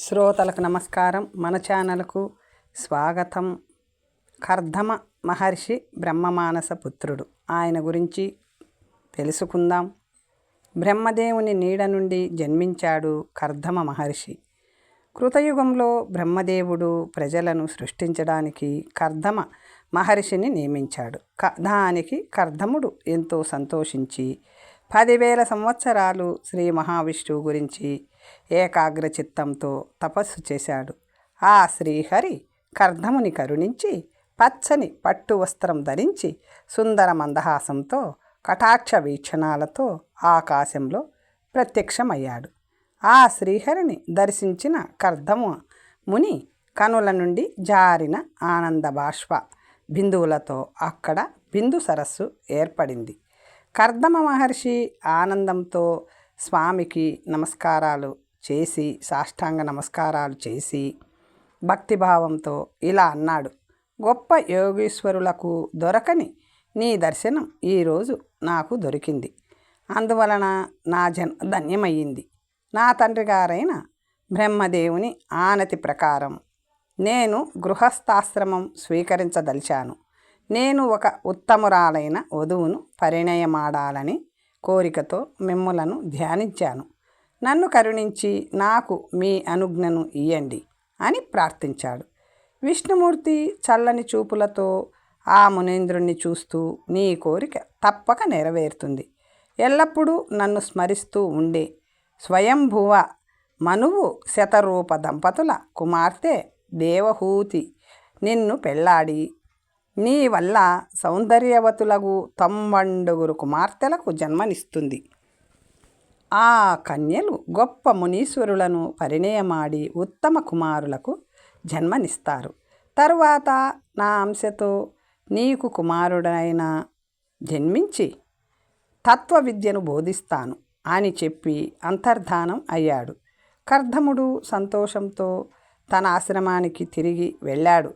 శ్రోతలకు నమస్కారం. మన ఛానల్కు స్వాగతం. కర్ధమ మహర్షి బ్రహ్మమానస పుత్రుడు. ఆయన గురించి తెలుసుకుందాం. బ్రహ్మదేవుని నీడ నుండి జన్మించాడు కర్ధమ మహర్షి. కృతయుగంలో బ్రహ్మదేవుడు ప్రజలను సృష్టించడానికి కర్ధమ మహర్షిని నియమించాడు. క దానికి కర్ధముడు ఎంతో సంతోషించి పదివేల సంవత్సరాలు శ్రీ మహావిష్ణువు గురించి ఏకాగ్ర చిత్తంతో తపస్సు చేశాడు. ఆ శ్రీహరి కర్ధముని కరుణించి పచ్చని పట్టు వస్త్రం ధరించి సుందర మందహాసంతో కటాక్ష వీక్షణాలతో ఆకాశంలో ప్రత్యక్షమయ్యాడు. ఆ శ్రీహరిని దర్శించిన కర్ధము ముని కనుల నుండి జారిన ఆనంద బాష్ప బిందువులతో అక్కడ బిందు సరస్సు ఏర్పడింది. కర్దమ మహర్షి ఆనందంతో స్వామికి నమస్కారాలు చేసి సాష్టాంగ నమస్కారాలు చేసి భక్తిభావంతో ఇలా అన్నాడు. గొప్ప యోగీశ్వరులకు దొరకని నీ దర్శనం ఈరోజు నాకు దొరికింది. అందువలన నా జన్మ ధన్యమయ్యింది. నా తండ్రి గారైన బ్రహ్మదేవుని ఆనతి ప్రకారం నేను గృహస్థాశ్రమం స్వీకరించదలిచాను. నేను ఒక ఉత్తమురాలైన వధువును పరిణయమాడాలని కోరికతో మిమ్ములను ధ్యానించాను. నన్ను కరుణించి నాకు మీ అనుజ్ఞను ఇయ్యండి అని ప్రార్థించాడు. విష్ణుమూర్తి చల్లని చూపులతో ఆ మునేంద్రుణ్ణి చూస్తూ నీ కోరిక తప్పక నెరవేరుతుంది. ఎల్లప్పుడూ నన్ను స్మరిస్తూ ఉండే స్వయంభువ మనువు శతరూప దంపతుల కుమార్తె దేవహూతి నిన్ను పెళ్ళాడి నీ వల్ల సౌందర్యవతులకు తొంబండుగురు కుమార్తెలకు జన్మనిస్తుంది. ఆ కన్యలు గొప్ప మునీశ్వరులను పరిణయమాడి ఉత్తమ కుమారులకు జన్మనిస్తారు. తరువాత నా అంశతో నీకు కుమారుడైన జన్మించి తత్వ విద్యను బోధిస్తాను అని చెప్పి అంతర్ధానం అయ్యాడు. కర్ధముడు సంతోషంతో తన ఆశ్రమానికి తిరిగి వెళ్ళాడు.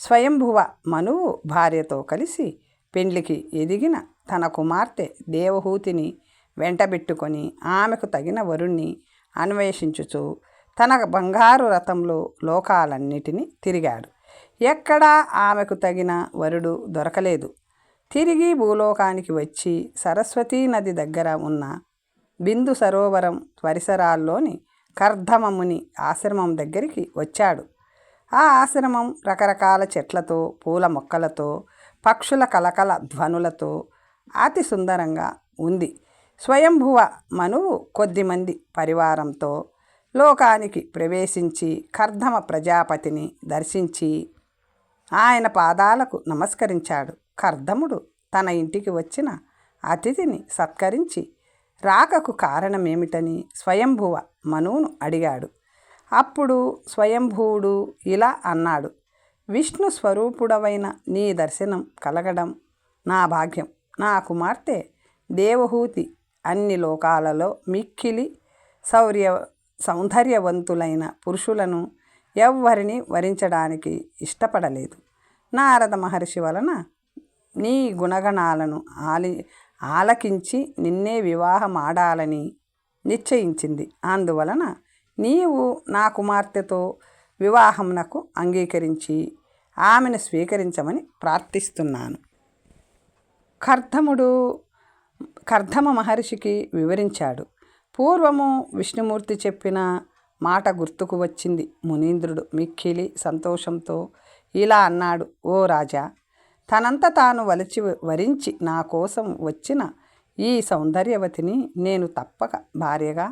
స్వయంభువ మనువు భార్యతో కలిసి పెండ్లికి ఎదిగిన తన కుమార్తె దేవహూతిని వెంటబెట్టుకొని ఆమెకు తగిన వరుణ్ణి అన్వేషించుచు తన బంగారు రథంలో లోకాలన్నిటినీ తిరిగాడు. ఎక్కడా ఆమెకు తగిన వరుడు దొరకలేదు. తిరిగి భూలోకానికి వచ్చి సరస్వతీ నది దగ్గర ఉన్న బిందు సరోవరం పరిసరాల్లోని కర్ధమముని ఆశ్రమం దగ్గరికి వచ్చాడు. ఆ ఆశ్రమం రకరకాల చెట్లతో పూల మొక్కలతో పక్షుల కలకల ధ్వనులతో అతి సుందరంగా ఉంది. స్వయంభువ మనువు కొద్దిమంది పరివారంతో లోకానికి ప్రవేశించి కర్ధమ ప్రజాపతిని దర్శించి ఆయన పాదాలకు నమస్కరించాడు. కర్ధముడు తన ఇంటికి వచ్చిన అతిథిని సత్కరించి రాకకు కారణమేమిటని స్వయంభువ మనువును అడిగాడు. అప్పుడు స్వయంభువుడు ఇలా అన్నాడు విష్ణు స్వరూపుడవైన నీ దర్శనం కలగడం నా భాగ్యం. నా కుమార్తె దేవహూతి అన్ని లోకాలలో మిక్కిలి శౌర్య సౌందర్యవంతులైన పురుషులను ఎవ్వరిని వరించడానికి ఇష్టపడలేదు. నారద మహర్షి వలన నీ గుణగణాలను ఆలి ఆలకించి నిన్నే వివాహమాడాలని నిశ్చయించింది. అందువలన నీవు నా కుమార్తెతో వివాహమునకు అంగీకరించి ఆమెను స్వీకరించమని ప్రార్థిస్తున్నాను. కర్ధముడు కర్ధమ మహర్షికి వివరించాడు. పూర్వము విష్ణుమూర్తి చెప్పిన మాట గుర్తుకు వచ్చింది మునీంద్రుడు మిక్కిలి సంతోషంతో. ఇలా అన్నాడు ఓ రాజా తనంత తాను వలిచి వరించి నా కోసం వచ్చిన ఈ సౌందర్యవతిని నేను తప్పక భార్యగా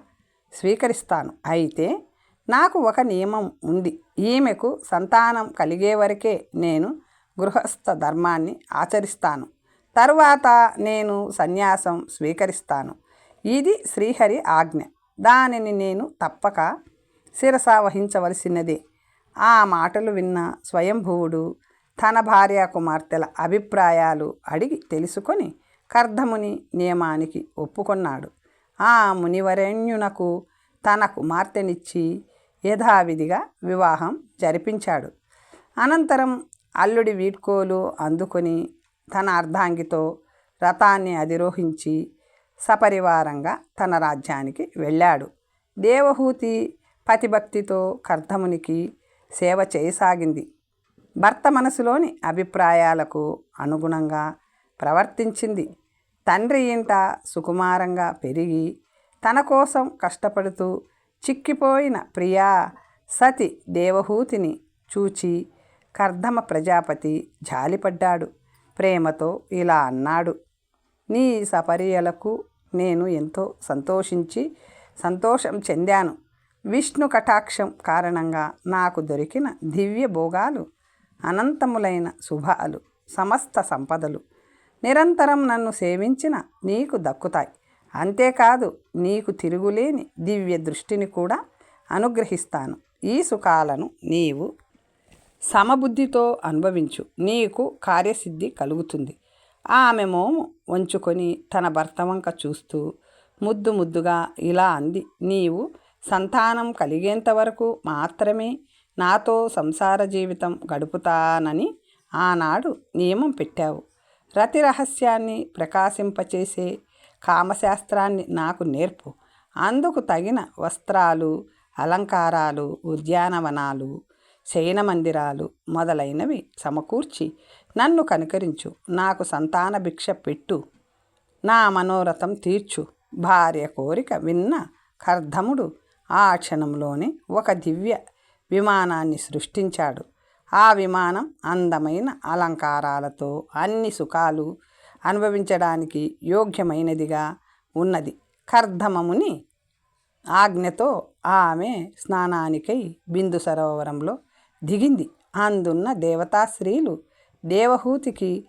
స్వీకరిస్తాను. అయితే నాకు ఒక నియమం ఉంది. ఈమెకు సంతానం కలిగే వరకే నేను గృహస్థ ధర్మాన్ని ఆచరిస్తాను. తర్వాత నేను సన్యాసం స్వీకరిస్తాను. ఇది శ్రీహరి ఆజ్ఞ. దానిని నేను తప్పక శిరస వహించవలసినదే. ఆ మాటలు విన్న స్వయంభువుడు తన భార్య కుమార్తెల అభిప్రాయాలు అడిగి తెలుసుకొని కర్ధముని నియమానికి ఒప్పుకొన్నాడు. ఆ మునివరేణ్యునకు తన కుమార్తెనిచ్చి యథావిధిగా వివాహం జరిపించాడు. అనంతరం అల్లుడి వీడ్కోలు అందుకొని తన అర్ధాంగితో రథాన్ని అధిరోహించి సపరివారంగా తన రాజ్యానికి వెళ్ళాడు. దేవహూతి పతిభక్తితో కర్ధమునికి సేవ చేయసాగింది. భర్త మనసులోని అభిప్రాయాలకు అనుగుణంగా ప్రవర్తించింది. తండ్రి ఇంట సుకుమారంగా పెరిగి తన కోసం కష్టపడుతూ చిక్కిపోయిన ప్రియా సతి దేవహూతిని చూచి కర్ధమ ప్రజాపతి జాలిపడ్డాడు. ప్రేమతో ఇలా అన్నాడు. నీ సపర్యలకు నేను ఎంతో సంతోషించి సంతోషం చెందాను. విష్ణు కటాక్షం కారణంగా నాకు దొరికిన దివ్య భోగాలు అనంతములైన శుభాలు సమస్త సంపదలు నిరంతరం నన్ను సేవించిన నీకు దక్కుతాయి. అంతేకాదు నీకు తిరుగులేని దివ్య దృష్టిని కూడా అనుగ్రహిస్తాను. ఈ సుఖాలను నీవు సమబుద్ధితో అనుభవించు. నీకు కార్యసిద్ధి కలుగుతుంది. ఆమె మోము వంచుకొని తన భర్త వంక చూస్తూ ముద్దు ముద్దుగా ఇలా అంది. నీవు సంతానం కలిగేంత వరకు మాత్రమే నాతో సంసార జీవితం గడుపుతానని ఆనాడు నియమం పెట్టావు. రతి రహస్యాన్ని ప్రకాశింపచేసే కామశాస్త్రాన్ని నాకు నేర్పు. అందుకు తగిన వస్త్రాలు అలంకారాలు ఉద్యానవనాలు శయన మందిరాలు మొదలైనవి సమకూర్చి నన్ను కనుకరించు. నాకు సంతాన భిక్ష పెట్టు. నా మనోరథం తీర్చు. భార్య కోరిక విన్న కర్ధముడు ఆ క్షణంలోనే ఒక దివ్య విమానాన్ని సృష్టించాడు. ఆ విమానం అందమైన అలంకారాలతో అన్ని సుఖాలు అనుభవించడానికి యోగ్యమైనదిగా ఉన్నది. కర్ధమముని ఆజ్ఞతో ఆమె స్నానానికై బిందు సరోవరంలో దిగింది. అందున్న దేవతాశ్రీలు దేవహూతికి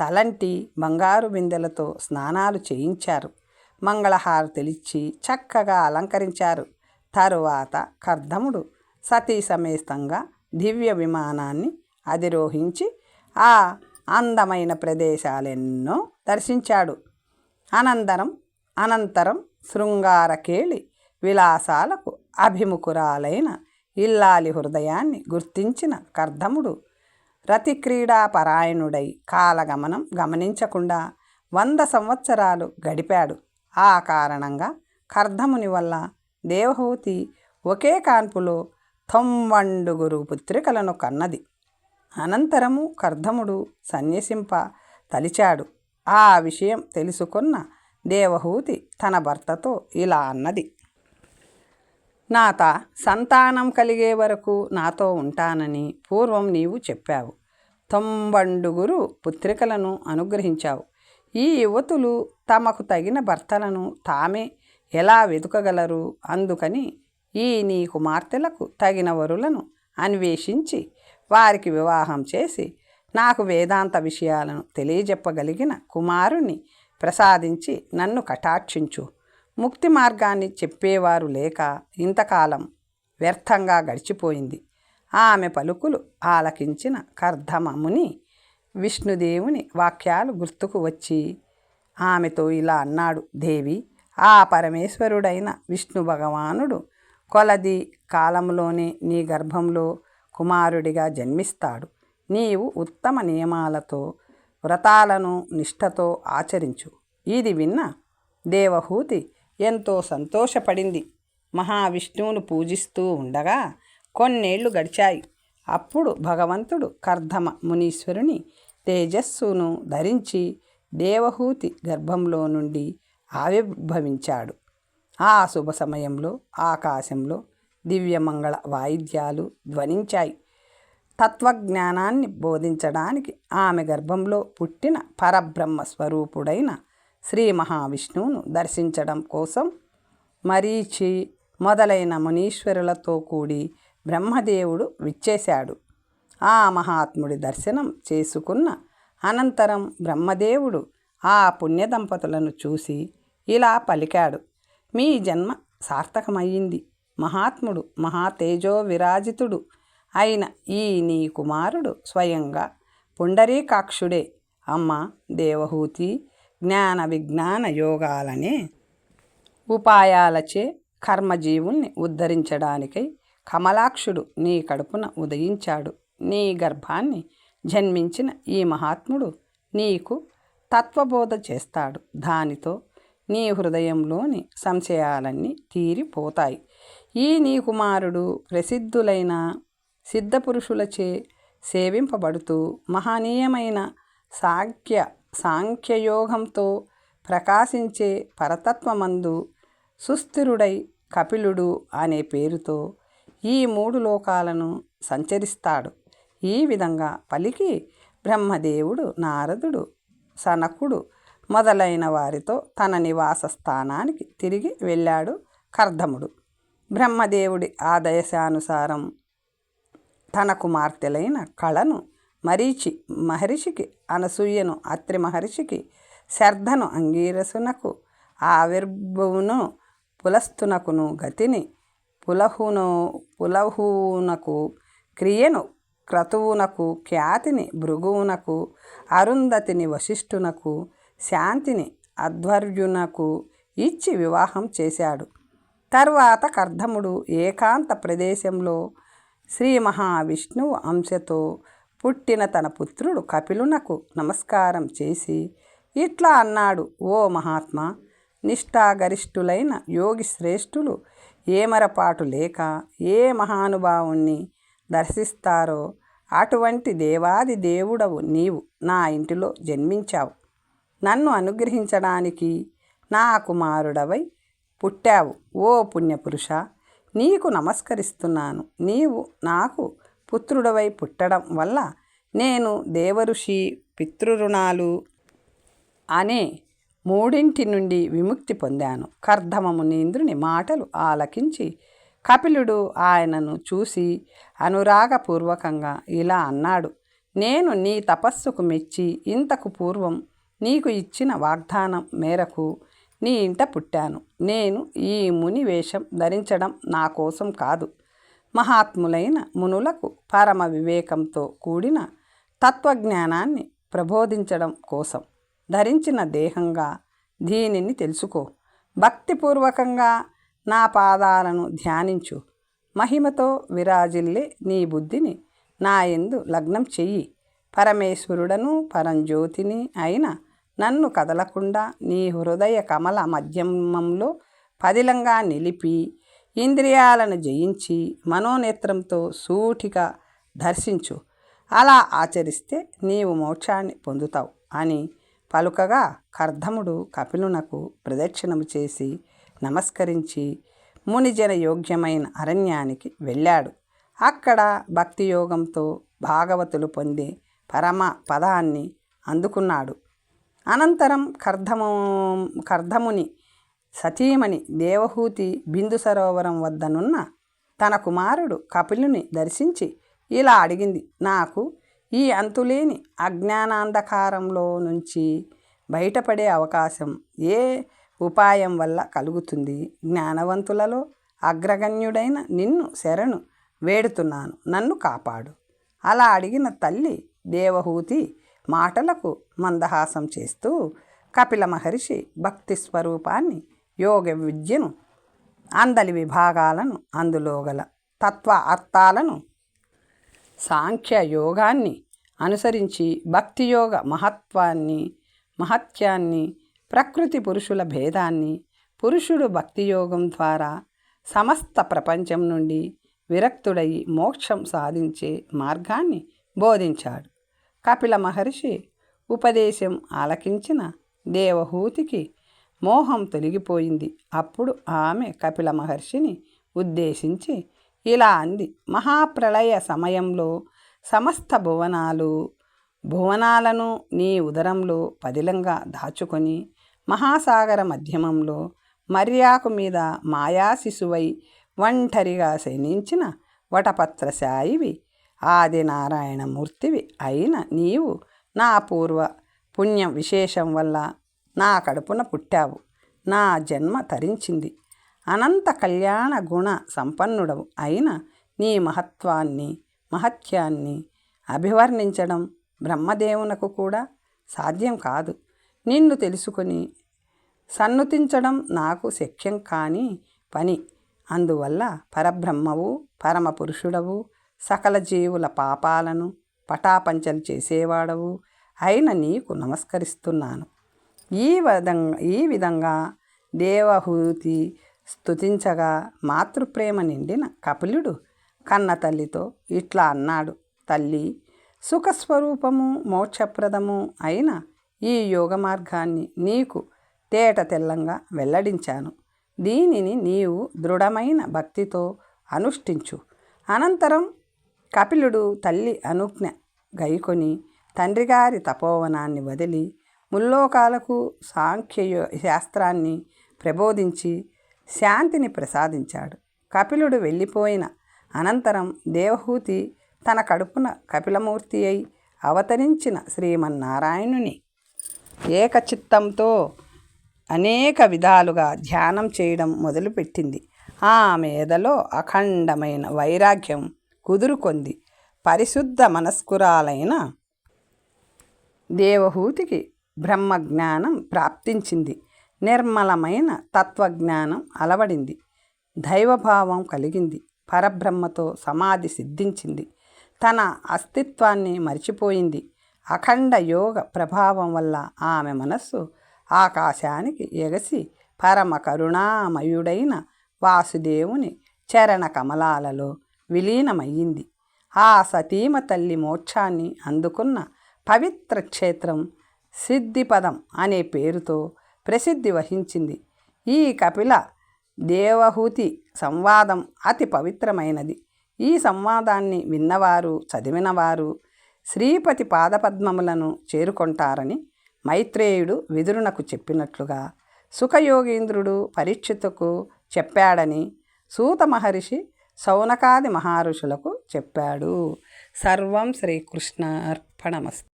తలంటి బంగారు బిందెలతో స్నానాలు చేయించారు. మంగళహారతిలిచ్చి చక్కగా అలంకరించారు. తరువాత కర్ధముడు సతీ సమేతంగా దివ్య విమానాన్ని అధిరోహించి ఆ అందమైన ప్రదేశాలెన్నో దర్శించాడు. అనంతరం అనంతరం శృంగారకేళి విలాసాలకు అభిముఖురాలైన ఇల్లాలి హృదయాన్ని గుర్తించిన కర్ధముడు. రతిక్రీడాపరాయణుడై కాలగమనం గమనించకుండా వంద సంవత్సరాలు గడిపాడు. ఆ కారణంగా కర్ధముని వల్ల దేవహూతి ఒకే కాన్పులో తొంవండుగురు పుత్రికలను కన్నది. అనంతరము కర్ధముడు సన్యసింప తలిచాడు. ఆ విషయం తెలుసుకున్న దేవహూతి తన భర్తతో ఇలా అన్నది. నాత సంతానం కలిగే వరకు నాతో ఉంటానని పూర్వం నీవు చెప్పావు. తొంబండుగురు పుత్రికలను అనుగ్రహించావు. ఈ యువతులు తమకు తగిన భర్తలను తామే ఎలా వెతుకగలరు? అందుకని ఈ నీ కుమార్తెలకు తగిన వరులను అన్వేషించి వారికి వివాహం చేసి నాకు వేదాంత విషయాలను తెలియజెప్పగలిగిన కుమారుణ్ణి ప్రసాదించి నన్ను కటాక్షించు. ముక్తి మార్గాన్ని చెప్పేవారు లేక ఇంతకాలం వ్యర్థంగా గడిచిపోయింది. ఆమె పలుకులు ఆలకించిన కర్ధమముని విష్ణుదేవుని వాక్యాలు గుర్తుకు వచ్చి ఆమెతో ఇలా అన్నాడు దేవి ఆ పరమేశ్వరుడైన విష్ణు భగవానుడు కొలది కాలంలోనే నీ గర్భంలో కుమారుడిగా జన్మిస్తాడు. నీవు ఉత్తమ నియమాలతో వ్రతాలను నిష్ఠతో ఆచరించు. ఇది విన్న దేవహూతి ఎంతో సంతోషపడింది. మహావిష్ణువును పూజిస్తూ ఉండగా కొన్నేళ్ళు గడిచాయి. అప్పుడు భగవంతుడు కర్ధమ మునీశ్వరుని తేజస్సును ధరించి దేవహూతి గర్భంలో నుండి ఆవిర్భవించాడు. ఆ శుభ సమయంలో ఆకాశంలో దివ్యమంగళ వాయిద్యాలు ధ్వనించాయి. తత్వజ్ఞానాన్ని బోధించడానికి ఆమె గర్భంలో పుట్టిన పరబ్రహ్మ స్వరూపుడైన శ్రీ మహావిష్ణువును దర్శించడం కోసం మరీచి మొదలైన మునీశ్వరులతో కూడి బ్రహ్మదేవుడు విచ్చేశాడు. ఆ మహాత్ముడి దర్శనం చేసుకున్న అనంతరం బ్రహ్మదేవుడు ఆ పుణ్యదంపతులను చూసి ఇలా పలికాడు. మీ జన్మ సార్థకమయ్యింది. మహాత్ముడు మహాతేజో విరాజితుడు అయిన ఈ నీ కుమారుడు స్వయంగా పుండరీకాక్షుడే. అమ్మ దేవహూతి జ్ఞాన విజ్ఞాన యోగాలనే ఉపాయాలచే కర్మజీవుల్ని ఉద్ధరించడానికై కమలాక్షుడు నీ కడుపున ఉదయించాడు. నీ గర్భాన్ని జన్మించిన ఈ మహాత్ముడు నీకు తత్వబోధ చేస్తాడు. దానితో నీ హృదయంలోని సంశయాలన్నీ తీరిపోతాయి. ఈ నీ కుమారుడు ప్రసిద్ధులైన సిద్ధపురుషులచే సేవింపబడుతూ మహనీయమైన సాఖ్య సాంఖ్యయోగంతో ప్రకాశించే పరతత్వమందు సుస్థిరుడై కపిలుడు అనే పేరుతో ఈ మూడు లోకాలను సంచరిస్తాడు. ఈ విధంగా పలికి బ్రహ్మదేవుడు నారదుడు సనకుడు మొదలైన వారితో తన నివాస స్థానానికి తిరిగి వెళ్ళాడు కర్ధముడు. బ్రహ్మదేవుడి ఆదేశానుసారం తన కుమార్తెలైన కళను మరీచి మహర్షికి అనసూయను అత్రి మహర్షికి శర్ధను అంగీరసునకు ఆవిర్భువును పులస్తునకును గతిని పులహును పులహూనకు క్రియను క్రతువునకు ఖ్యాతిని భృగువునకు అరుంధతిని వశిష్ఠునకు శాంతిని అధ్వర్యునకు ఇచ్చి వివాహం చేశాడు. తర్వాత కర్ధముడు ఏకాంత ప్రదేశంలో శ్రీ మహావిష్ణువు అంశతో పుట్టిన తన పుత్రుడు కపిలునకు నమస్కారం చేసి ఇట్లా అన్నాడు ఓ మహాత్మా నిష్ఠాగరిష్ఠులైన యోగి శ్రేష్ఠులు ఏమరపాటు లేక ఏ మహానుభావుణ్ణి దర్శిస్తారో అటువంటి దేవాది దేవుడవు నీవు నా ఇంటిలో జన్మించావు. నన్ను అనుగ్రహించడానికి నా కుమారుడవై పుట్టావు. ఓ పుణ్యపురుష నీకు నమస్కరిస్తున్నాను. నీవు నాకు పుత్రుడవై పుట్టడం వల్ల నేను దేవఋషి పితృరుణాలు అనే మూడింటి నుండి విముక్తి పొందాను. కర్ధమమునీంద్రుని మాటలు ఆలకించి కపిలుడు ఆయనను చూసి అనురాగపూర్వకంగా ఇలా అన్నాడు నేను నీ తపస్సుకు మెచ్చి ఇంతకు పూర్వం నీకు ఇచ్చిన వాగ్దానం మేరకు నీ ఇంట పుట్టాను. నేను ఈ ముని వేషం ధరించడం నా కోసం కాదు. మహాత్ములైన మునులకు పరమ వివేకంతో కూడిన తత్వజ్ఞానాన్ని ప్రబోధించడం కోసం ధరించిన దేహంగా దీనిని తెలుసుకో. భక్తిపూర్వకంగా నా పాదాలను ధ్యానించు. మహిమతో విరాజిల్లే నీ బుద్ధిని నా ఎందు లగ్నం చెయ్యి. పరమేశ్వరుడను పరంజ్యోతిని అయిన నన్ను కదలకుండా నీ హృదయ కమల మధ్యమంలో పదిలంగా నిలిపి ఇంద్రియాలను జయించి మనోనేత్రంతో సూటిగా దర్శించు. అలా ఆచరిస్తే నీవు మోక్షాన్ని పొందుతావు అని పలుకగా కర్ధముడు కపిలునకు ప్రదక్షిణము చేసి నమస్కరించి మునిజన యోగ్యమైన అరణ్యానికి వెళ్ళాడు. అక్కడ భక్తి యోగంతో భాగవతులు పొందే పరమ పదాన్ని అందుకున్నాడు. అనంతరం కర్ధము కర్ధముని సతీమణి దేవహూతి బిందు సరోవరం వద్దనున్న తన కుమారుడు కపిలుని దర్శించి ఇలా అడిగింది నాకు ఈ అంతులేని అజ్ఞానాంధకారంలో నుంచి బయటపడే అవకాశం ఏ ఉపాయం వల్ల కలుగుతుంది? జ్ఞానవంతులలో అగ్రగణ్యుడైన నిన్ను శరణు వేడుతున్నాను నన్ను కాపాడు అలా అడిగిన తల్లి దేవహూతి మాటలకు మందహాసం చేస్తూ కపిల మహర్షి భక్తి స్వరూపాన్ని యోగ విద్యను అందలి విభాగాలను అందులో గల తత్వ అర్థాలను సాంఖ్య యోగాన్ని అనుసరించి భక్తి యోగ మహత్వాన్ని మహత్యాన్ని ప్రకృతి పురుషుల భేదాన్ని పురుషుడు భక్తి యోగం ద్వారా సమస్త ప్రపంచం నుండి విరక్తుడయి మోక్షం సాధించే మార్గాన్ని బోధించాడు. కపిల మహర్షి ఉపదేశం ఆలకించిన దేవహూతికి మోహం తొలగిపోయింది. అప్పుడు ఆమె కపిల మహర్షిని ఉద్దేశించి ఇలా అంది మహాప్రళయ సమయంలో సమస్త భువనాలు భువనాలను నీ ఉదరంలో పదిలంగా దాచుకొని మహాసాగర మధ్యమంలో మర్యాకు మీద మాయాశిశువై ఒంటరిగా శయనించిన వటపత్రశాయివి ఆదినారాయణమూర్తివి అయిన నీవు నా పూర్వ పుణ్యం విశేషం వల్ల నా కడుపున పుట్టావు. నా జన్మ తరించింది. అనంత కళ్యాణ గుణ సంపన్నుడవు అయిన నీ మహత్వాన్ని మహత్యాన్ని అభివర్ణించడం బ్రహ్మదేవునకు కూడా సాధ్యం కాదు. నిన్ను తెలుసుకొని సన్నుతించడం నాకు శక్యం కాని పని. అందువల్ల పరబ్రహ్మవు పరమపురుషుడవు సకల జీవుల పాపాలను పటాపంచలు చేసేవాడవు అయిన నీకు నమస్కరిస్తున్నాను. ఈ విధంగా ఈ విధంగా దేవహూతి స్తుతించగా మాతృప్రేమ నిండిన కపిలుడు కన్న తల్లితో ఇట్లా అన్నాడు. తల్లి సుఖస్వరూపము మోక్షప్రదము అయిన ఈ యోగ మార్గాన్ని నీకు తేట తెల్లంగా వెల్లడించాను. దీనిని నీవు దృఢమైన భక్తితో అనుష్ఠించు. అనంతరం కపిలుడు తల్లి అనుజ్ఞ గైకొని తండ్రిగారి తపోవనాన్ని వదిలి ముల్లోకాలకు సాంఖ్య శాస్త్రాన్ని ప్రబోధించి శాంతిని ప్రసాదించాడు. కపిలుడు వెళ్ళిపోయిన అనంతరం దేవహూతి తన కడుపున కపిలమూర్తి అయి అవతరించిన శ్రీమన్నారాయణుని ఏకచిత్తంతో అనేక విధాలుగా ధ్యానం చేయడం మొదలుపెట్టింది. ఆ మీదలో అఖండమైన వైరాగ్యం కుదురుకొంది. పరిశుద్ధ మనస్కురాలైన దేవహూతికి బ్రహ్మజ్ఞానం ప్రాప్తించింది. నిర్మలమైన తత్వజ్ఞానం అలవడింది. దైవభావం కలిగింది. పరబ్రహ్మతో సమాధి సిద్ధించింది. తన అస్తిత్వాన్ని మర్చిపోయింది. అఖండ యోగ ప్రభావం వల్ల ఆమె మనస్సు ఆకాశానికి ఎగసి పరమ కరుణామయుడైన వాసుదేవుని చరణ కమలాలలో విలీనమయ్యింది. ఆ సతీమ తల్లి మోక్షాన్ని అందుకున్న పవిత్ర క్షేత్రం సిద్ధిపదం అనే పేరుతో ప్రసిద్ధి వహించింది. ఈ కపిల దేవహూతి సంవాదం అతి పవిత్రమైనది. ఈ సంవాదాన్ని విన్నవారు చదివినవారు శ్రీపతి పాదపద్మములను చేరుకుంటారని మైత్రేయుడు విదురునకు చెప్పినట్లుగా సుఖయోగీంద్రుడు పరీక్షితుకు చెప్పాడని సూత మహర్షి సౌనకాది మహర్షులకు చెప్పాడు. సర్వం శ్రీకృష్ణార్పణమస్తు.